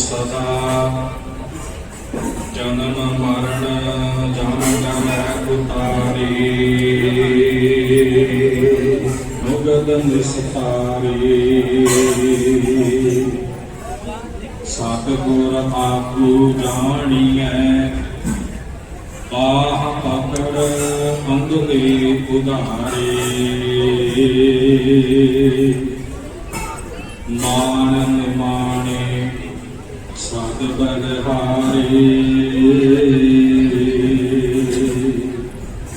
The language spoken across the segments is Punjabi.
ਸਦਾ। ਜਨਮ ਮਰਨ ਜਮ ਜਮ ਉਤਾਰੀ। ਮੁਗਦ ਨਿਸਤਾਰੀ। ਸਤਿਗੁਰ ਆਪੂ ਜਾਣੀਐ। ਆਹ ਪਕੜ ਅੰਗ ਦੇ ਉਧਾਰੇ। ਮਾਨ ਬਨਹਾਰੇ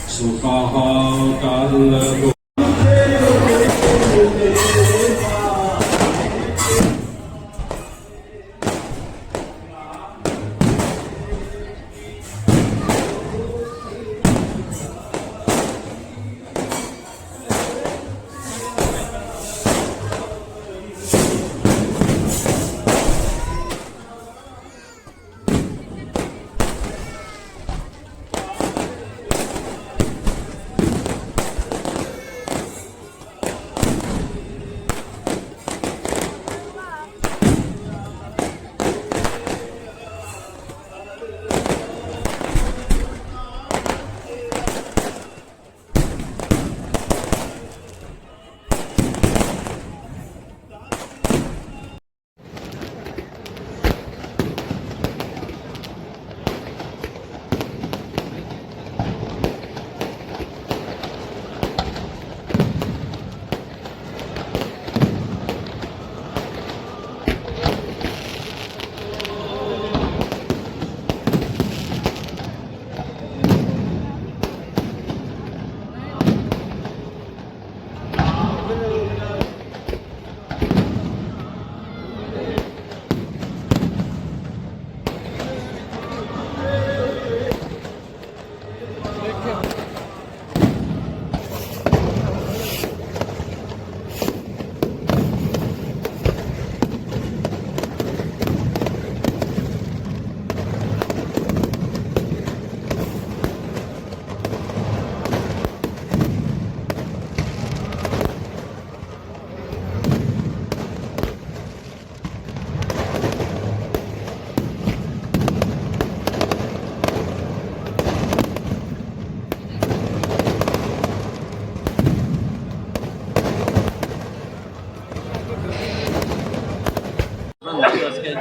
ਸੁਖਾਹਾ ਕਰ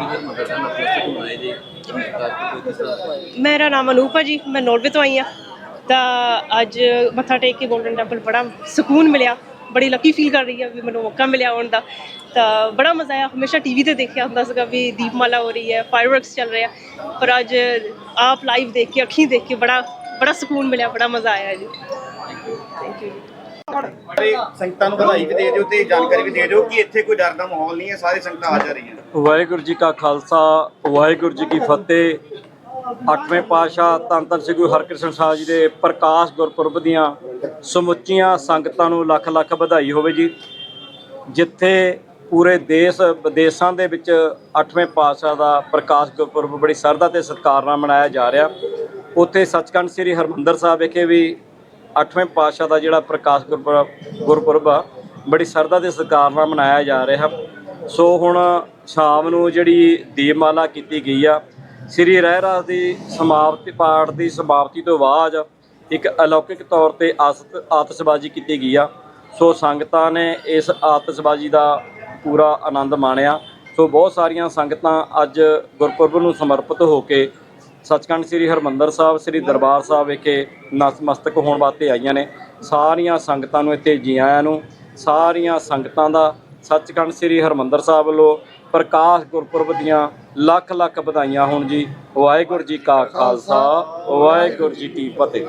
ਨਿਮਾਣੇ ਸਦ ਬਲਹਾਰੇ ਸੁਖਾ ਕਲ ਮੇਰਾ ਨਾਮ ਅਨੂਪ ਹੈ ਜੀ ਮੈਂ ਨੋਰਵੇ ਤੋਂ ਆਈ ਆ। ਤਾਂ ਅੱਜ ਮੱਥਾ ਟੇਕ ਕੇ ਗੋਲਡਨ ਟੈਂਪਲ ਬੜਾ ਸਕੂਨ ਮਿਲਿਆ ਬੜੀ ਲੱਕੀ ਫੀਲ ਕਰ ਰਹੀ ਆ ਵੀ ਮੈਨੂੰ ਮੌਕਾ ਮਿਲਿਆ ਆਉਣ ਦਾ। ਤਾਂ ਬੜਾ ਮਜ਼ਾ ਆਇਆ ਹਮੇਸ਼ਾ ਟੀਵੀ ਤੇ ਦੇਖਿਆ ਹੁੰਦਾ ਸੀਗਾ ਵੀ ਦੀਪਮਾਲਾ ਹੋ ਰਹੀ ਹੈ ਫਾਇਰਵਰਕਸ ਚੱਲ ਰਿਹਾ ਪਰ ਅੱਜ ਆਪ ਲਾਈਵ ਦੇਖ ਕੇ ਅੱਖੀਂ ਦੇਖ ਕੇ ਬੜਾ ਬੜਾ ਸਕੂਨ ਮਿਲਿਆ ਬੜਾ ਮਜ਼ਾ ਆਇਆ ਜੀ। ਥੈਂਕ ਯੂ ਜੀ ਸਾਰੇ ਸੰਗਤਾਂ ਨੂੰ ਵਧਾਈ ਵੀ ਦੇ ਦਿਓ ਤੇ ਜਾਣਕਾਰੀ ਵੀ ਦੇ ਦਿਓ ਕਿ ਇੱਥੇ ਕੋਈ ਡਰ ਦਾ ਮਾਹੌਲ ਨਹੀਂ ਹੈ, ਸਾਰੇ ਸੰਗਤਾਂ ਆ ਜਾ ਰਹੀਆਂ ਵਾਹਿਗੁਰੂ ਜੀ ਕਾ ਖਾਲਸਾ, ਵਾਹਿਗੁਰੂ ਜੀ ਕੀ ਫਤਿਹ। ਅੱਠਵੇਂ ਪਾਤਸ਼ਾਹ ਧੰਨ ਧੰਨ ਸ੍ਰੀ ਗੁਰੂ ਹਰਕ੍ਰਿਸ਼ਨ ਸਾਹਿਬ ਜੀ ਦੇ ਪ੍ਰਕਾਸ਼ ਗੁਰਪੁਰਬ ਦੀਆਂ ਸਮੁੱਚੀਆਂ ਸੰਗਤਾਂ ਨੂੰ ਲੱਖ ਲੱਖ ਵਧਾਈ ਹੋਵੇ ਜੀ। ਜਿੱਥੇ ਪੂਰੇ ਦੇਸ਼, ਵਿਦੇਸ਼ਾਂ ਦੇ ਵਿੱਚ ਅੱਠਵੇਂ ਪਾਤਸ਼ਾਹ ਦਾ ਪ੍ਰਕਾਸ਼ ਗੁਰਪੁਰਬ ਬੜੀ ਸਰਦਾ ਤੇ ਸਤਿਕਾਰ ਨਾਲ ਮਨਾਇਆ ਜਾ ਰਿਹਾ। ਉੱਥੇ ਸੱਚਖੰਡ ਸ੍ਰੀ ਹਰਮੰਦਰ ਸਾਹਿਬ ਵਿਖੇ ਵੀ ਅੱਠਵੇਂ ਪਾਤਸ਼ਾਹ ਦਾ ਜਿਹੜਾ ਪ੍ਰਕਾਸ਼ ਗੁਰਪੁਰਬ ਗੁਰਪੁਰਬ ਆ, ਬੜੀ ਸਰਦਾ ਤੇ ਸਤਿਕਾਰ ਨਾਲ ਮਨਾਇਆ ਜਾ ਰਿਹਾ। ਸੋ ਹੁਣ ਸ਼ਾਮ ਨੂੰ ਜਿਹੜੀ ਦੀਪਮਾਲਾ ਕੀਤੀ ਗਈ ਆ, ਸ੍ਰੀ ਰਹਿਰਾਸ ਦੀ ਸਮਾਪਤੀ ਪਾਠ ਦੀ ਸਮਾਪਤੀ ਤੋਂ ਬਾਅਦ ਇੱਕ ਅਲੌਕਿਕ ਤੌਰ ਤੇ ਆਸਤ ਆਤਿਸ਼ਬਾਜ਼ੀ ਕੀਤੀ ਗਈ ਆ। ਸੋ ਸੰਗਤਾਂ ਨੇ ਇਸ ਆਤਿਸ਼ਬਾਜ਼ੀ ਦਾ ਪੂਰਾ ਆਨੰਦ ਮਾਣਿਆ। ਸੋ ਬਹੁਤ ਸਾਰੀਆਂ ਸੰਗਤਾਂ ਅੱਜ ਗੁਰਪੁਰਬ ਨੂੰ ਸਮਰਪਿਤ ਹੋ ਕੇ ਸੱਚਖੰਡ ਸ੍ਰੀ ਹਰਮੰਦਰ ਸਾਹਿਬ, ਸ੍ਰੀ ਦਰਬਾਰ ਸਾਹਿਬ ਵਿਖੇ ਨਤਮਸਤਕ ਹੋਣ ਵਾਸਤੇ ਆਈਆਂ ਨੇ। ਸਾਰੀਆਂ ਸੰਗਤਾਂ ਨੂੰ ਇੱਥੇ ਜੀ ਆਇਆਂ ਨੂੰ। ਸਾਰੀਆਂ ਸੰਗਤਾਂ ਦਾ ਸੱਚਖੰਡ ਸ੍ਰੀ ਹਰਮੰਦਰ ਸਾਹਿਬ ਵੱਲੋਂ ਪ੍ਰਕਾਸ਼ ਗੁਰਪੁਰਬ ਦੀਆਂ ਲੱਖ ਲੱਖ ਵਧਾਈਆਂ ਹੋਣ ਜੀ। ਵਾਹਿਗੁਰੂ ਜੀ ਕਾ ਖਾਲਸਾ, ਵਾਹਿਗੁਰੂ ਜੀ ਕੀ ਫਤਿਹ।